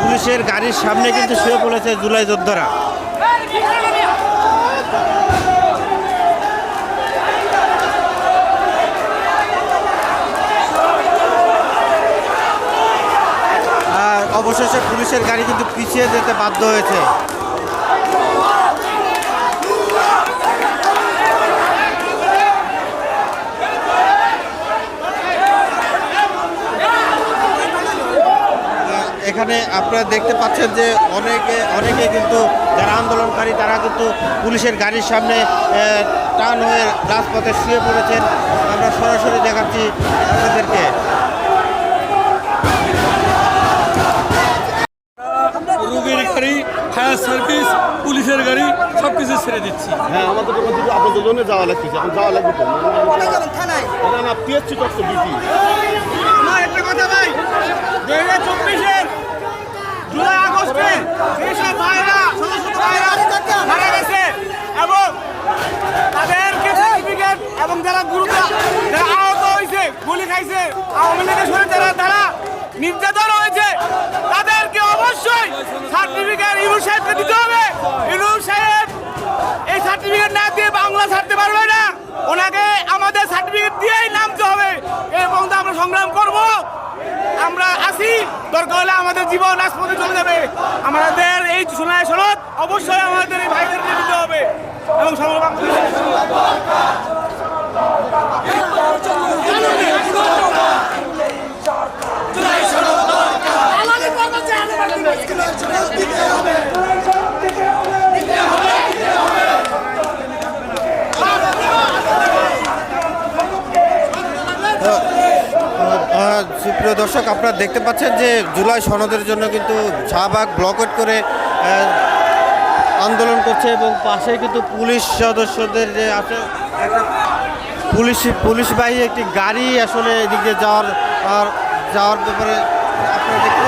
পুলিশের গাড়ির সামনে কিন্তু শুয়ে পড়েছে জুলাই যোদ্ধারা। অবশেষে পুলিশের গাড়ি কিন্তু পিছিয়ে যেতে বাধ্য হয়েছে। এখানে আপনারা দেখতে পাচ্ছেন যে অনেকে অনেকে কিন্তু যারা আন্দোলনকারী, তারা কিন্তু পুলিশের গাড়ির সামনে টান হয়ে রাজপথে শুয়ে পড়েছেন। আমরা সরাসরি দেখাচ্ছি আপনাদেরকে। রোগীর গাড়ি ফায়ার সার্ভিস পুলিশের গাড়ি সব কিছু ছেড়ে দিচ্ছি। হ্যাঁ আমাদের আপনাদের জন্য যাওয়া লাগতেছে এখন যাওয়া লাগবে তো। কোথায় না না পিএসসি করছে ডিউটি একটা কথা ভাই দুই হাজার চব্বিশের জুলাই আগস্টে যেসব ভাইরা ছোট ছোট ভাইরা মারা গেছে এবং তাদেরকে সার্টিফিকেট এবং যারা গুরুতর যারা আহত হয়েছে গুলি খাইছে আওয়ামী লীগের সরে যারা তারা নির্যাতন হয়েছে। তাদেরকে অবশ্যই সার্টিফিকেট ইনু সাহেবকে দিতে হবে ইনু সাহেব এই সার্টিফিকেট না বাংলা ছাড়তে পারবে না। ওনাকে আমাদের সার্টিফিকেট দিয়েই নামতে হবে। এবং আমরা সংগ্রাম করব। আমরা আসি দরকার হলে আমাদের জীবন রাজপথে চলে যাবে। আমাদের এই সোনায় সনদ অবশ্যই আমাদের এই ভাইদেরকে দিতে হবে। এবং সংগ্রাম সুপ্রিয় দর্শক, আপনারা দেখতে পাচ্ছেন যে জুলাই সনদের জন্য কিন্তু শাহবাগ ব্লকেট করে আন্দোলন করছে এবং পাশে কিন্তু পুলিশ সদস্যদের যে আছে পুলিশ, পুলিশবাহী একটি গাড়ি আসলে এদিকে যাওয়ার যাওয়ার ব্যাপারে আপনারা দেখতে